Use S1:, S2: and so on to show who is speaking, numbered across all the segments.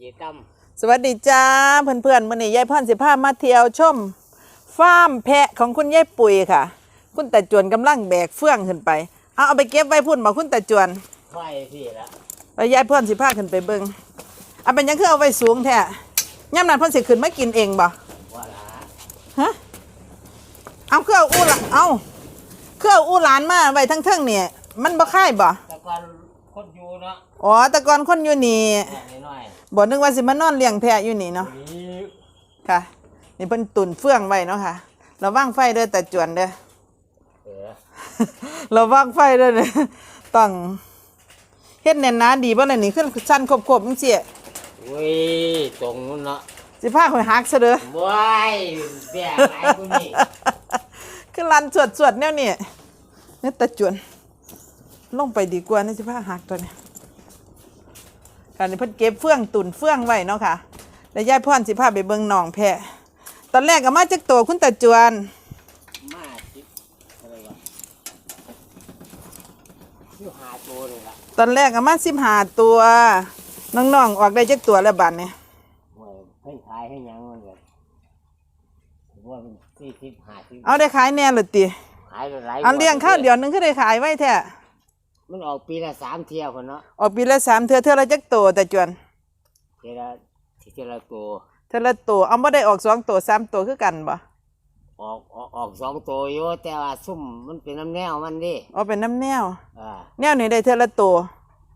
S1: เจตั้ม
S2: สวัสดีจ้าเพื่อนๆมื่อนี้ยายพรสิพามาเที่ยวชมฟาร์มแพะของคุณยายปุ๋ยค่ะ คุณตาจวนกำลังแบกเฟื่องขึ้นไปเอาเอาไปเก็บไว้พุ่นบอกคุณตาจวน
S1: ไฟพี่ละ
S2: แล้วยายพรสิพาขึ้นไปเบิ่งเอาเป็นยังคือเอาไว้สูงแท้ย่ำนั้นพ่นสิขึ้นมากินเองบ่
S1: ว่าละ
S2: ฮะเอาเครื่องอู้ละเอาเครื่องอู้หลานมาไว้ทั้งเทิงเนี่ยมันบ่ค่ายบ่
S1: แต่ก่อนคนอยู่เนาะ
S2: อ๋อแต่ก่อนคนอยู่นี่
S1: เนี่ยน้อย
S2: บ่นึกว่าสิมานอนเลี้ยงแพะอยู่นี่เนาะ
S1: ๆนี่
S2: ค่ะ นี่เพิ่นตุนเฟื่องไว้เนาะค่ะระวังไฟเด้อแต่จวนเด้อ
S1: เออ
S2: ระวังไฟเด้อเนี่ยต้องเฮ็ดแน่นหนาดีบ่ล่ะนี่ขึ้นสั้นครบๆจังซี่
S1: อุ้ยตรงนู้นเนาะ
S2: สิพาข่อยหักซะเด้อ
S1: ว้ายแบกหลายคนนี่
S2: คือลันสวดๆแนวนี้นี่แต่จวน ลงไปดีกว่านี่สิพาหักตัวนี้การนี้เพิ่นเก็บเฟื่องตุนเฟื่องไว้เนาะค่ะแล้วยายพรสิพาไปเบิ่งหนองแพะ ตอนแรกก็มาจากตัวคุณตาจวน
S1: มาจิบอะไรวะอยู่หาตัวเลยละ
S2: ตอนแรกก็มาสิบหาตัว น้องๆออกได้จักตัวแล้วบัดเนี่ย
S1: โอ้ยเพิ่งขายให้ยังมันเลยผมว่าเป็นสี่สิบห้าสิบ
S2: เอาได้ขายแน่เลยติ
S1: ขายหลาย
S2: เอาเลี้ยงข้าวเดียวหนึงคือได้ขายไว้แท้
S1: มันออกปีละสามเที่ยวคนเนาะ
S2: ออกปีละสามเทื่อเทื่อละจักตัวแต่จวน
S1: เทีละทีละตัว
S2: เทื่อละตัวเอาบ่ได้ออกสองตัวสามตัวคือกันบ่
S1: ออกออกออกสองตัวอยู่แต่ว่าซุ่มมันเป็นน้ำแนวมันดิ
S2: เอาเป็นน้ำแนว
S1: อ่า
S2: แนวนี้ได้เทื่อละตัว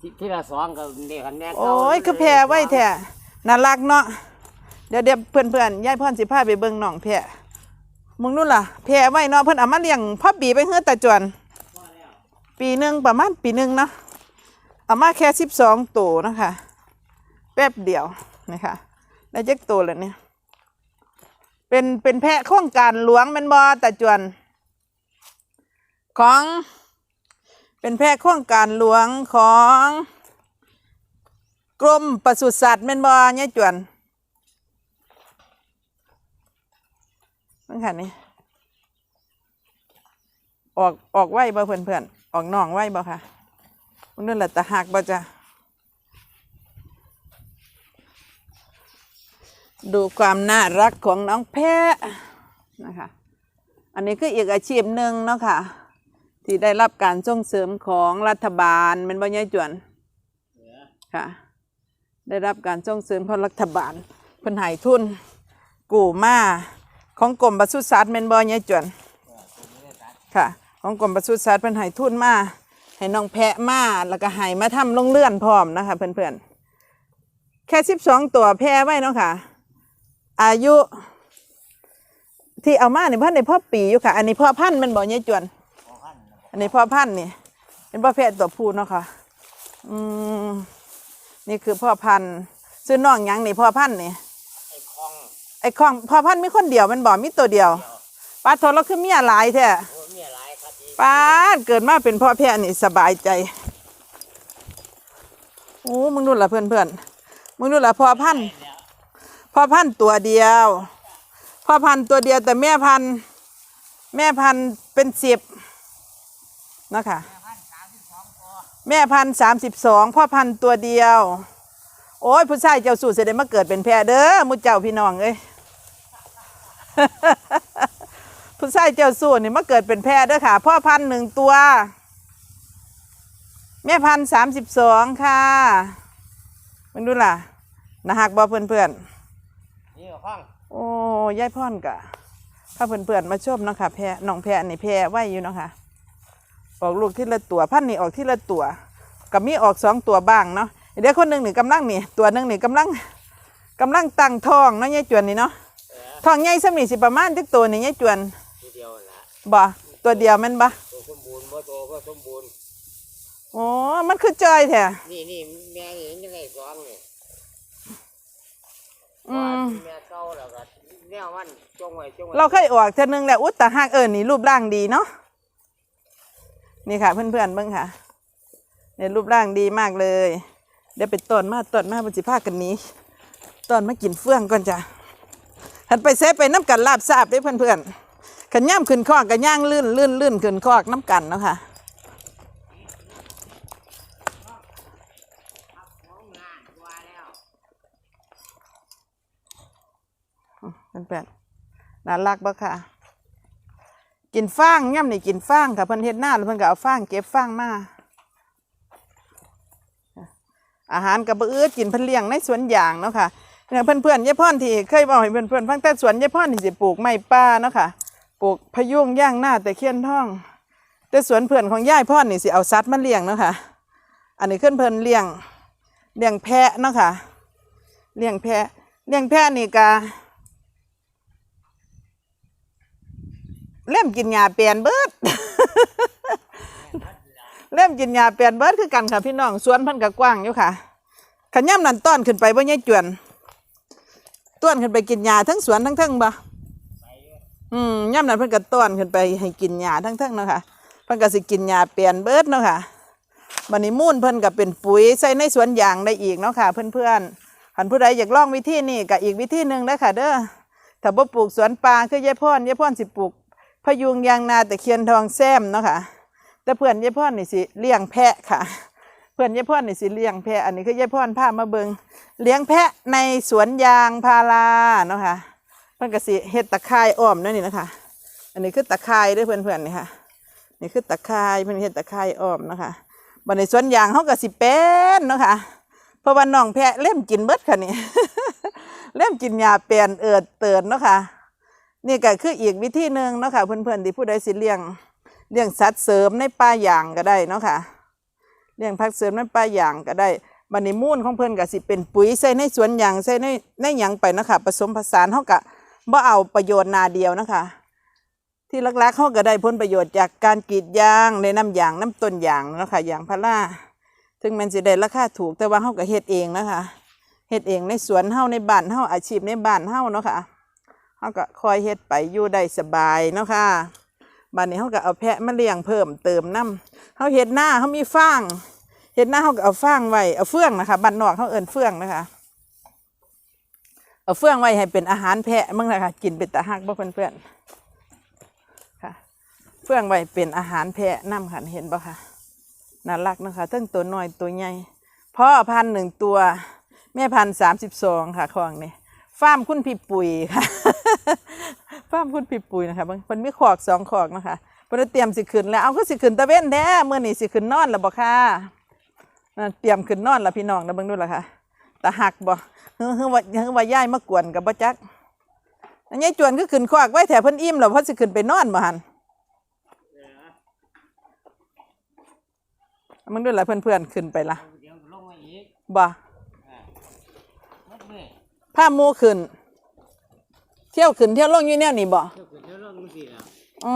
S1: ที่ที่ละสองก็เด็กคันแน่
S2: โอ้ยคือแพรไว้แท้น่ารักเนาะเดี๋ยวเดี๋ยวเพื่อนเพื่อนๆยายพรสิพาไปเบิ่งน้องแพะมึงนู่นล่ะแพรไว้เนาะเพิ่นเอามาเลี้ยงพ่อปีไปเฮือตาจวน ปีหนึ่งประมาณปีหนึ่งเนาะเอามาแค่สิบสองตัวนะคะแป๊บเดียวนะคะได้เจักตัวแล้วเนี่ยเป็นเป็นแพะโครงการหลวงแมันบอตาจวน ของเป็นแพะโครงการหลวงของกรมปศุสัตว์แม่นบอเนี่ยจวนนั่นค่ะนี่ออกออกไหวบ่เพื่อนเพื่อน ออกน่องไหวบ่ค่ะมันนั่นแหละตะหักบ่จ้ะดูความน่ารักของน้องแพะนะคะ อันนี้คืออีกอาชีพหนึ่งเนาะค่ะ ที่ได้รับการส่งเสริมของรัฐบาลแมันบ่ยายจวนค่ะ ได้รับการส่งเสริมของรัฐบาลเพิ่นให้ทุนกู้มาของกรมปศุสัตว์แม่นบ่ยายจวนค่ะ ของกรมปศุสัตว์เพิ่นให้ทุนมาให้น้องแพะมาแล้วก็ให้มาทำโรงเรือนพร้อมนะคะเพื่อนๆแค่12ตัวแพะไว้เนาะค่ะ อายุ ที่เอามาเนี่ยพันในพ่อปีอยู่ค่ะ อันนี้พ่อพันธุ์แมันบ่ยายจวน อันนี้พ่อพันธุ์นี่เป็นพ่อแพะตัวผู้เนาะค่ะ อืมนี่คือพ่อพันธุ์ซื้อน้องหยังนี่พ่อพันธุ์นี่
S1: ไอ้คลอง
S2: ไอ้ของพ่อพันธุ์มีคนเดียวแมันบ่มีตัวเดียวป้าโทรเราคือเมียหลายแท้ ป้าดเกิดมาเป็นพ่อแพะนี่สบายใจ โอ้มึงดูละเพื่อนเพื่อนมึงดูละพ่อพันธุ์พ่อพันธุ์ตัวเดียว พ่อพันธุ์ตัวเดียวแต่แม่พันธุ์แม่พันธุ์เป็นสิบนะคะแม่พันธ์สามสิบสองพ่อพันธ์ตัวเดียว โอ้ยผู้ชายเจ้าสู่เสด็จมาเกิดเป็นแพรเด้อมุเจ้าพี่น้องเอ้ย ผู้ชายเจ้าสู่นี่มาเกิดเป็นแพรเด้อค่ะ พ่อพันธุ์หนึ่งตัว แม่พันธุ์สามสิบสองค่ะมันดูล่ะนะฮักบ่เพื่อนเพื่อนๆ
S1: นี่คลอง
S2: โอ้ยายพ่อนกะถ้าเพื่อนๆมาชมเนาะค่ะแพะน้องแพะนี่แพะไว้อยู่เนาะค่ะออกลูกที่ละตัวพันนี่ออกที่ละตัวกับมีออกสองตัวบ้างเนาะเดี๋ยวคนหนึ่งนี่กำลังนี่ตัวหนึ่งนี่กำลังกำลังตั้งท้องเนาะยายจวนนี่เนาะ
S1: เออ
S2: ท้องใหญ่สำนี่สิประมาณจักตัวนี่ยายจวน
S1: ทีเดียวละ
S2: บ่ตัวเดียวแมันบ่
S1: ตัวสมบูรณ์บ่โตก็สมบูรณ์
S2: โอ้มันคือจอยแท้
S1: นี่นี่แม่นี่ยังไงสองนี่
S2: อืม
S1: แม่เก่าแล้วก็แนวมันจงไว้จงไว้
S2: เราเคยออกเท่านึงแล้วอุตตาหักเอิญนี่รูปร่างดีเนาะนี่ค่ะ เพื่อนๆเบิ่งค่ะเนี่ยรูปร่างดีมากเลย เดี๋ยวไปต้นมาต้นมาบนสิพากันหนี้ต้นมากินเฟื่องก่อนจ้ะหันไปเซฟไปน้ำกันลาบซาบได้เพื่อนๆ ขันย่ำขึ้นคอกกันย่างลื่นลื่นลื่นขึ้นคอกน้ำกันเนาะค่ะ
S1: ของงานว่าแล้ว
S2: เพื่อนน่ารักบ่ค่ะ กินฟางย่ำนี่กินฟางค่ะเพิ่นเฮ็ดหน้าแล้วเพิ่นก็เอาฟางเก็บฟางมาอาหารกับบื้อกินเพิ่นเลี้ยงในสวนยางเนาะค่ะเนี่ยเพื่อนๆยายพ่อนที่เคยบอกให้เพื่อนๆฟังแต่สวนยายพ่อนนี่สิปลูกไม้ป่าเนาะค่ะ ปลูกพะยุงย่างหน้าแต่เคียนท่อง แต่สวนเพื่อนของย่ายพ่อนนี่สิเอาสัตว์มาเลี้ยงเนาะค่ะ อันนี้ขึ้นเพิ่นเลี้ยงเลี้ยงแพะเนาะค่ะเลี้ยงแพะเลี้ยงแพะนี่กะเล่มกินยาเปลี่ยนเบิดเล่มกินยาเปลี่ยนเบิดคือกันค่ะพี่น้องสวนพันกะกว้างอยู่ค่ะขย่ำนันต้อนขึ้นไปบ่ยายจวนต้อนขึ้นไปกินยาทั้งสวนทั้งทั้งบ่ อืมย่ำนั้นเพิ่นก็ต้อนขึ้นไปให้กินยาทั้งเทั้งๆเนาะค่ะเพิ่นก็สิกินยาเปลี่ยนเบิดเนาะค่ะบันนี้มูลเพิ่นก็เป็นปุ๋ยใส่ในสวนยางได้อีกเนาะค่ะเพื่อนๆหันผู้ใดอยากลองวิธีนี้ก็อีกวิธีหนึ่งเด้ค่ะ เด้อถ้าบ่ปลูกสวนปลาคือยายพรยายพรสิปลูกพยุงยางนาตะเคียนทองแซมเนาะค่ะแต่เพื่อนยายพรนี่สิเลี้ยงแพะค่ะ เพื่อนยายพรนี่สิเลี้ยงแพะอันนี้คือยายพรพามาเบิงเลี้ยงแพะในสวนยางพาราเนาะค่ะ เพิ่นก็สิเฮ็ดตะไคร่อ้อมนั่นนี่นะคะ อันนี้คือตะไคร่ายเด้อเพื่อนๆนี่ค่ะ นี่คือตะไคร่เพิ่นเฮ็ดตะไคร่อ้อมนะคะบันในสวนยางเขาก็สิเป็นเนาะค่ะเพราะว่าน้องแพะเล่มกินเบิดค่ะนี่เล่มกินยาเปลี่ยนเอิดเตือนเนาะค่ะนี่ก็คืออีกวิธีหนึ่งเนาะค่ะเพื่อนๆที่ผู้ใดสิเลี้ยงเลี้ยงสัตว์เสริมในป่ายางก็ได้เนาะค่ะเลี้ยงพักเสริมในป่ายางก็ได้บันในมูลของเพื่อนก็สิเป็นปุ๋ยใส่ในสวนยางใส่ในในหยังไปเนาะค่ะผสมผสานเขาก็ บ่เอาประโยชน์นาเดียวนะคะ ที่ลักๆเขาก็ได้ผลประโยชน์จากการกรีดยางในน้ำยางน้ำต้นยางเนาะคะยางพาราถึงมันสิได้ราคาถูกแต่ว่าเขาก็เฮ็ดเองนะคะเฮ็ดเองในสวนเฮาในบ้านเฮาอาชีพในบ้านเฮาเนาะค่ะเขาก็คอยเฮ็ดไปอยู่ได้สบายเนาะค่ะบ้านนี้เขาก็เอาแพะมาเลี้ยงเพิ่มเติมน้ำเขาเฮ็ดหน้าเขามีฟางเฮ็ดหน้าเขาก็เอาฟางไว้เอาเฟืองนะคะบ้านนอกเขาเอิ้นเฟืองนะคะ เอาเฟื่องไว้ให้เป็นอาหารแพะมึงนะคะกินเป็นตาหักบ่เพื่อนๆค่ะ เฟื่องไว้เป็นอาหารแพะน้ำค่ะเห็นปะคะน่ารักนะคะทั้งตัวน้อยตัวใหญ่พ่อพันหนึ่งตัว แม่พันสามสิบสองค่ะของนี่ฟาร์มคุณพี่ปุ๋ยค่ะฟาร์มคุณพี่ปุ๋ยนะคะมันมันมีขอกสองขอกนะคะเพิ่นเตรียมสิขึ้นแล้วเอาก็สิขึ้นตะเว้นแท้เมื่อนี้สิขึ้นนอนแล้วบ่ค่ะเตรียมขึ้นนอนแล้วพี่น้องนะเบิ่งดูล่ะค่ะตาหักบ่ เฮ้อเฮ้อว่าเฮ้อว่าย่ายมากวนกับบ่จักอันนี้จวนก็ขึ้นขอกไว้แถวเพิ่นอิ่มแล้วเพิ่นสิขึ้นไปนอนบ่หันมึงด้วยละเพื่อนๆขึ้นไปละ
S1: เดี๋ยวลงมาอีก
S2: บ่
S1: หมดเลย
S2: ผ้าหมูขึ้น เที่ยวขึ้นเที่ยวลงอยู่แนวนี่บ่
S1: เดี๋ยวขึ้นเดี๋ยวลงมันสิแล้ว
S2: อ๋อ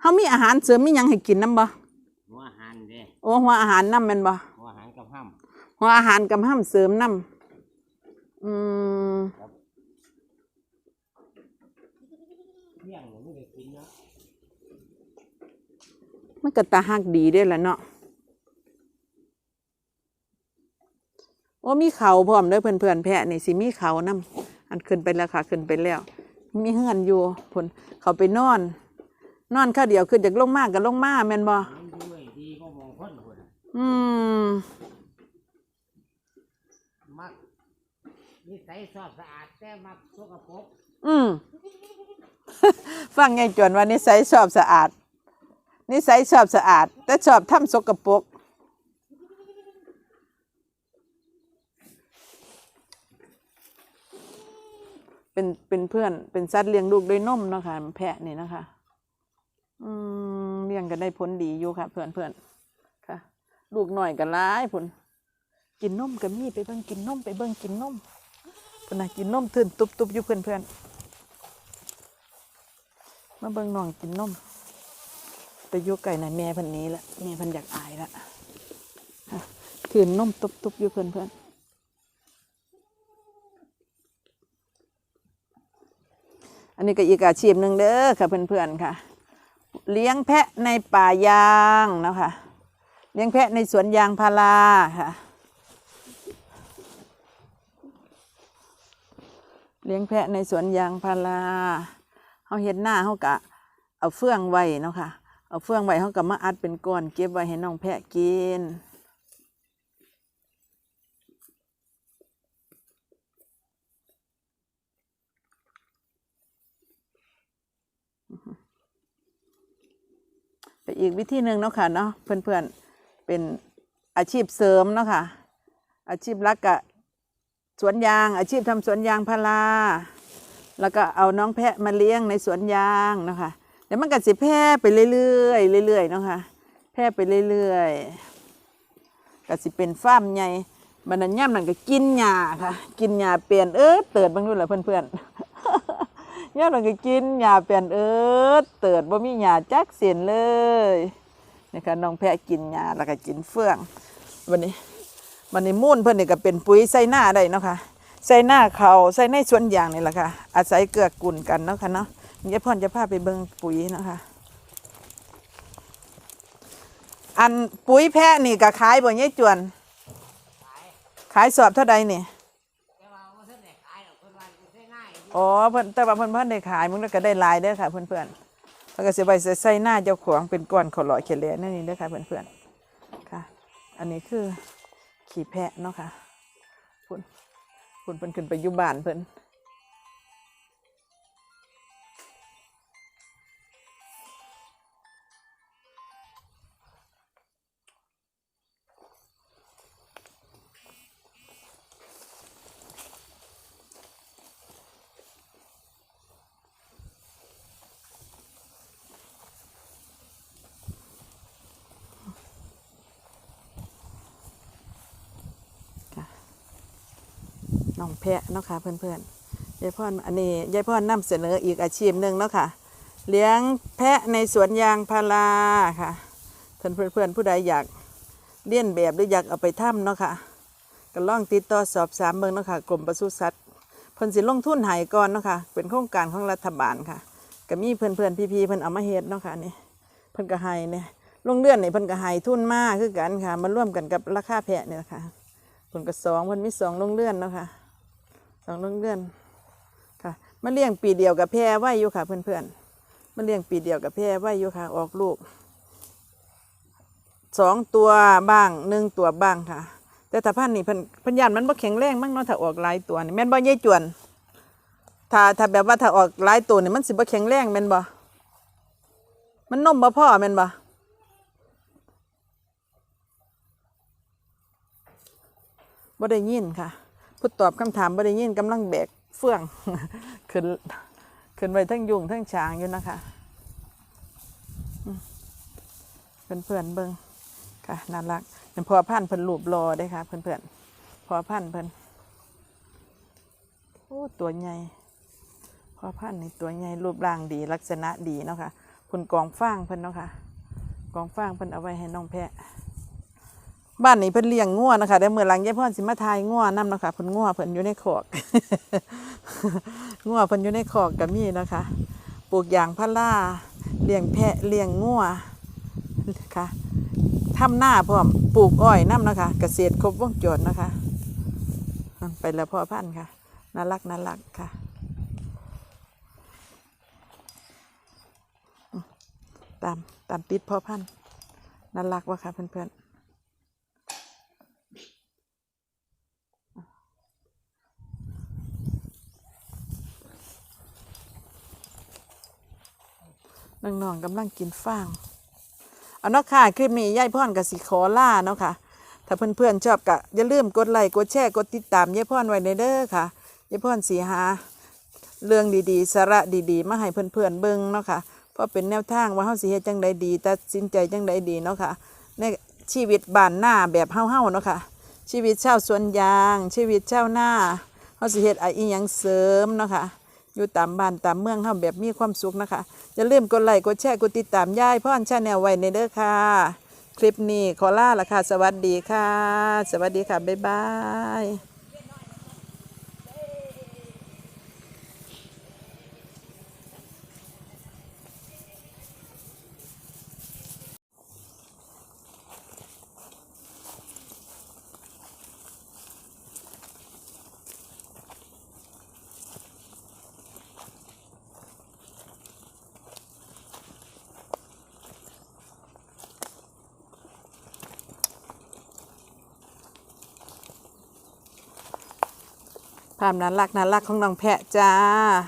S2: เฮามีอาหารเสริมมีหยังให้กินนํบ่
S1: หัวอาหารเด้
S2: โอ้หัวอาหารนํแม่นบ่
S1: หัวอาหารกับห้ำ
S2: หัวอาหารกับห้ามเสริมนํอืม
S1: เที่ยงหนูไม่ได้กินเนาะ
S2: มันก็ตาหักดีเด้อล่ะเนาะโอ้มีเขาพร้อมเด้อเพื่อนๆแพะนี่สิมีเขานํอันขึ้นไปแล้วค่ะขึ้นไปแล้ว มีเฮือนอยู่ผลเขาไปนอน นอนข้าวเดียวขึ้นจากลงมากกับลงมาแม่นบ่
S1: มันด้วยดีก็มองคนคนน่ะ
S2: อืม
S1: มั นิสัยชอบสะอาดแต่มักสกปรก
S2: อืม ฟังไงจวนว่านิสัยชอบสะอาด นิสัยชอบสะอาด แต่ชอบทำสกปรกเป็นเป็นเพื่อนเป็นสัตว์เลี้ยงลูกด้วยนมเนาะค่ะแพะนี่นะคะ อืมเลี้ยงกันได้ผลดีอยู่ค่ะ เพื่อนเพื่อนค่ะ ลูกหน่อยกันร้ายผลกินนมกับมีไปเบิ่งกินนมไปเบิ่งกินนม นน่ะกินนมตื่นตุบตุบอยู่เพื่อนเพื่อนมาเบิ่งน้องกินนมไปอยู่ไก่น่ะแม่พันนี้ละแม่พันอยากอายละคืนนมตุบตุบอยู่เพื่อนเพื่อนอันนี้ก็อีกอาชีพหนึ่งเด้อค่ะเพื่อนเพื่อนๆค่ะ เลี้ยงแพะในป่ายางนะคะเลี้ยงแพะในสวนยางพาราค่ะ เลี้ยงแพะในสวนยางพาราเขาเห็นหน้าเขากะ เอาเฟื่องไว้เนาะค่ะ เอาเฟื่องไว้เขากะมาอัดเป็นก้อนเก็บไว้ให้น้องแพะกินเป็อีกวิธีหนึ่งเนาะค่ะเนาะเพื่อนๆเป็นอาชีพเสริมเนาะค่ะ อาชีพรักกะ สวนยางอาชีพทำสวนยางพารา แล้วก็เอาน้องแพะมาเลี้ยงในสวนยางนะคะเดี๋ยวมันก็สิแพร่ไปเรื่อยๆเรื่อยๆนะคะแพร่ไปเรื่อยๆก็สิเป็นฟาร์มใหญ่มันนั้นย่ำนั่นก็กินหญ้าค่ะ กินหญ้าเปลี่ยนเออเติดบ้างด้วยเหรอเพื่อนๆย่ำนั่นก็กินหญ้าเปลี่ยนเออเติดบ่มีหญ้าจักเสียนเลยนี่ค่ะน้องแพะกินหญ้าแล้วก็กินเฟื่องวันนี้ มันนี่มูลเพิ่นนี่ก็เป็นปุ๋ยใส่หน้าได้เนาะค่ะใส่หน้าเขาใส่ในสวนยางนี่แหละค่ะ อาศัยเกื้อกูลกันเนาะค่ะเนาะยายพรจะพาไปเบิ่งปุ๋ยเนาะค่ะอันปุ๋ยแพะนี่ก็ขายบ่ยายจวน ขายสอบเท่าใดนี่
S1: แต่ว่าบ่ทันได้ขายหรอกเพิ่นว่าสิใช้ง่ายอยู่
S2: อ๋อเพิ่นแต่ว่าเพิ่นเพิ่นได้ขายมึงแล้วก็ได้หลายเด้อค่ะเพื่อนๆแล้วก็สิไปใส่หน้าเจ้าของเป็นก้อนขอหล่อเขลนั่นนี่เด้อค่ะเพื่อนๆค่ะ อันนี้คือ ขี่แพะเนาะค่ะพุ่นพุ่นเพิ่นขึ้นไปอยู่บ้านเพิ่น น้องแพะเนาะค่ะเพื่อนๆยายพรอันนี้ยายพรนำเสนออีกอาชีพหนึ่งเนาะค่ะ เลี้ยงแพะในสวนยางพาราค่ะท่านเพื่อนๆผู้ใดอยากเลี้ยนแบบหรืออยากเอาไปทำเนาะค่ะก็ล่องติดต่อสอบสามเมืองเนาะค่ะกรมปศุสัตว์เพิ่นสิลงทุนหายก่อนเนาะค่ะเป็นโครงการของรัฐบาลค่ะก็มีเพื่อนๆพี่ๆเพิ่นเอามาเฮ็ดเนาะค่ะนี่เพิ่นก็ให้เนี่ยลงเลื่อนนี่เพิ่นก็ให้ทุนมากคือกันค่ะมาร่วมกันกับราคาแพะเนี่ยนะคะเพิ่นก็สองเพิ่นมีสองลงเลื่อนเนาะค่ะ สองลงเลื่อนค่ะมาเลี้ยงปีเดียวกับแพะไว้อยู่ค่ะ เพื่อนๆมันเลี้ยงปีเดียวกับแพร่ไว้อยู่ค่ะ ออกลูกสองตัวบ้างหนึ่งตัวบ้างค่ะ แต่ถ้าพันนี่พันพันยานมันบ่แข็งแรงมั้งเนาะถ้าออกหลายตัวนี่แม่นบ่ยายจวน ถ้าถ้าแบบว่าถ้าออกหลายตัวนี่มันสิบ่แข็งแรงแม่นบ่มันนมบ่พ่อแม่นบ่บ่ได้ยินค่ะ ผู้ตอบคำถามบ่ได้ยินกำลังแบกเฟื่องขึ้นขึ้นไปทั้งยุงทั้งช้างอยู่นะคะเพื่อนเพื่อนเบิ้งค่ะน่ารักเป็นพอพันเพิ่นรูปรอได้ค่ะ เพื่อนเพื่อนพอพันเพิ่นโอ้ตัวใหญ่พอพันธุ์นี่ตัวใหญ่รูปร่างดีลักษณะดีเนาะค่ะคุณกองฟางเพิ่นเนาะค่ะกองฟางเพิ่นเอาไว้ให้น้องแพะ บ้านนี้เพิ่นเลี้ยงงัวนะคะได้เมื่อหลังยายพ่อสิมาทายงัวนํเนะคะเพิ่นงัวเพิ่นอยู่ในคอกงัวเพิ่นอยู่ในคอกก็มีนะคะ ปลูกยางพาราเลี้ยงแพะเลี้ยงงัวค่ะทำหน้าพร้อมปลูกอ้อยน้ำนะคะ เกษตรครบวงจรนะคะนั่นไปแล้วพ่อพันธ์ค่ะน่ารักน่ารักค่ะตามตามติดพ่อพันธ์น่ารักวะค่ะเพื่อนๆ น้องๆกำลังกินฟางเอาเนาะค่ะ คลิปนี้ยายพ่อนกับสิขอล่าเนาะค่ะ ถ้าเพื่อนๆชอบก็อย่าลืมกดไลค์กดแชร์กดติดตามยายพ่อนไว้ในเด้อค่ะยายพ่อนสีหา เรื่องดีๆ สาระดีๆ มาให้เพื่อนๆเบิ่งเนาะค่ะเพราะเป็นแนวทางว่าเฮาสิเฮ็ดจังใดดีตัดสินใจจังใดดีเนาะค่ะในชีวิตบ้านหน้าแบบเฮาๆเนาะค่ะชีวิตชาวสวนยาง ชีวิตชาวนาเฮาสิเฮ็ดอะอีหยังเสริมเนาะค่ะ อยู่ตามบ้านตามเมืองเฮาแบบมีความสุขนะคะอย่าลืมกดไลค์กดแชร์กดติดตามยายพ่อนชาแนลไว้ในเด้อค่ะ คลิปนี้ขอลาละค่ะ สวัสดีค่ะ สวัสดีค่ะ บ๊ายบาย ภาพนั้นรักนั้นรักของน้องแพะจ้า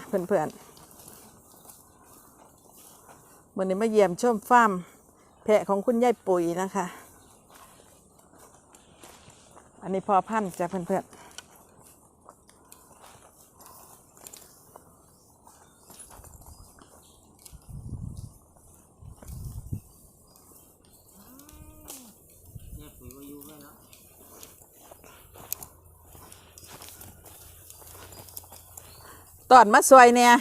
S2: เพื่อนๆวันนี้มาเยี่ยมชมฟาร์มแพะของคุณยายปุ๋ยนะคะ อันนี้พอพันจ้าเพื่อนๆ ตอนมาซอยเนี่ย